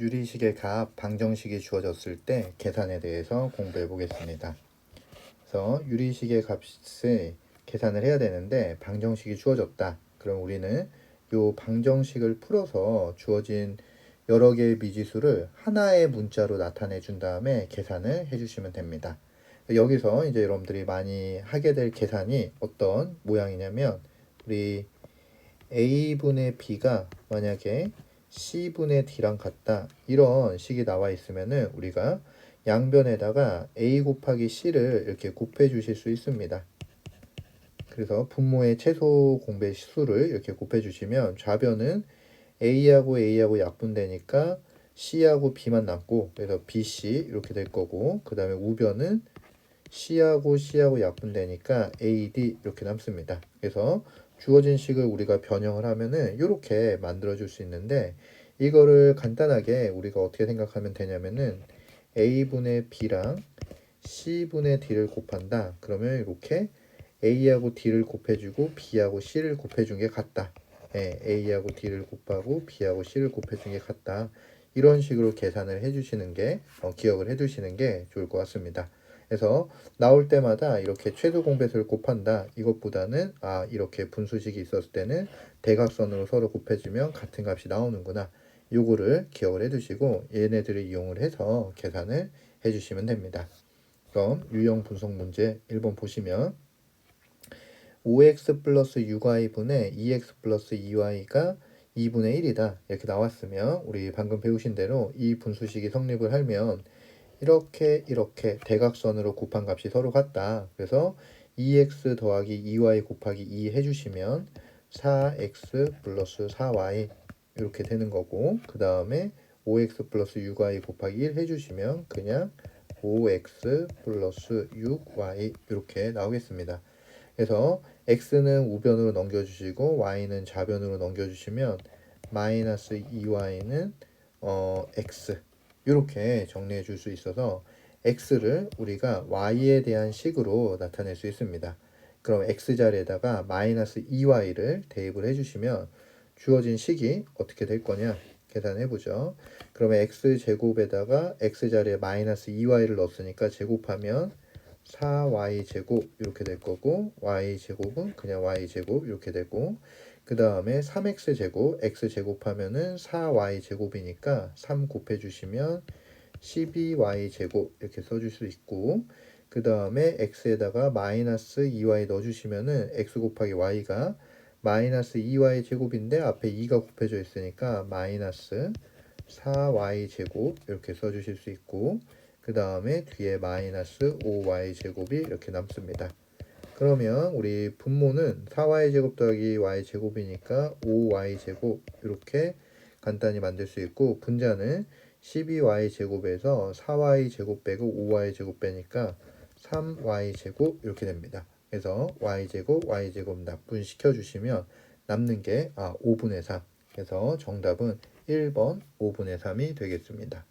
유리식의 값 방정식이 주어졌을 때 계산에 대해서 공부해 보겠습니다. 그래서 유리식의 값을 계산을 해야 되는데 방정식이 주어졌다. 그럼 우리는 요 방정식을 풀어서 주어진 여러 개의 미지수를 하나의 문자로 나타내 준 다음에 계산을 해 주시면 됩니다. 여기서 이제 여러분들이 많이 하게 될 계산이 어떤 모양이냐면 우리 a분의 b가 만약에 c분의 d랑 같다 이런 식이 나와 있으면은 우리가 양변에다가 a 곱하기 c를 이렇게 곱해 주실 수 있습니다. 그래서 분모의 최소 공배 수를 이렇게 곱해 주시면 좌변은 a하고 a하고 약분되니까 c하고 b만 남고 그래서 bc 이렇게 될 거고 그 다음에 우변은 c하고 c하고 약분되니까 ad 이렇게 남습니다. 그래서 주어진 식을 우리가 변형을 하면은 이렇게 만들어 줄 수 있는데 이거를 간단하게 우리가 어떻게 생각하면 되냐면은 a분의 b랑 c분의 d를 곱한다. 그러면 이렇게 a하고 d를 곱해주고 b하고 c를 곱해준 게 같다. 예, a하고 d를 곱하고 b하고 c를 곱해준 게 같다. 이런 식으로 계산을 해주시는 게 어, 기억을 해두시는 게 좋을 것 같습니다. 그래서 나올 때마다 이렇게 최소 공배수를 곱한다. 이것보다는 아 이렇게 분수식이 있었을 때는 대각선으로 서로 곱해주면 같은 값이 나오는구나. 요거를 기억을 해두시고 얘네들을 이용을 해서 계산을 해주시면 됩니다. 그럼 유형 분석 문제 1번 보시면 5x 플러스 6y분의 2x 플러스 2y가 2분의 1이다 이렇게 나왔으면 우리 방금 배우신 대로 이 분수식이 성립을 하면 이렇게 이렇게 대각선으로 곱한 값이 서로 같다 그래서 2x 더하기 2y 곱하기 2 해주시면 4x 플러스 4y 이렇게 되는 거고 그 다음에 5x 플러스 6y 곱하기 1 해주시면 그냥 5x 플러스 6y 이렇게 나오겠습니다. 그래서 x는 우변으로 넘겨주시고 y는 좌변으로 넘겨주시면 마이너스 2y는 어, x 이렇게 정리해 줄 수 있어서 x를 우리가 y에 대한 식으로 나타낼 수 있습니다. 그럼 x 자리에다가 마이너스 2y를 대입을 해주시면 주어진 식이 어떻게 될 거냐 계산해 보죠. 그러면 x 제곱에다가 x 자리에 마이너스 2y를 넣었으니까 제곱하면 4y 제곱 이렇게 될 거고 y 제곱은 그냥 y 제곱 이렇게 되고 그 다음에 3x 제곱 x 제곱하면은 4y 제곱이니까 3 곱해 주시면 12y 제곱 이렇게 써줄 수 있고 그 다음에 x에다가 마이너스 2y 넣어주시면은 x 곱하기 y가 마이너스 2y 제곱인데 앞에 2가 곱해져 있으니까 마이너스 4y 제곱 이렇게 써주실 수 있고 그 다음에 뒤에 마이너스 5y 제곱이 이렇게 남습니다. 그러면 우리 분모는 4y 제곱 더하기 y 제곱이니까 5y 제곱 이렇게 간단히 만들 수 있고 분자는 12y 제곱에서 4y 제곱 빼고 5y 제곱 빼니까 3y 제곱 이렇게 됩니다. 그래서 y 제곱 y 제곱 납분시켜 주시면 남는 게 아, 5분의 3. 그래서 정답은 1번 5분의 3이 되겠습니다.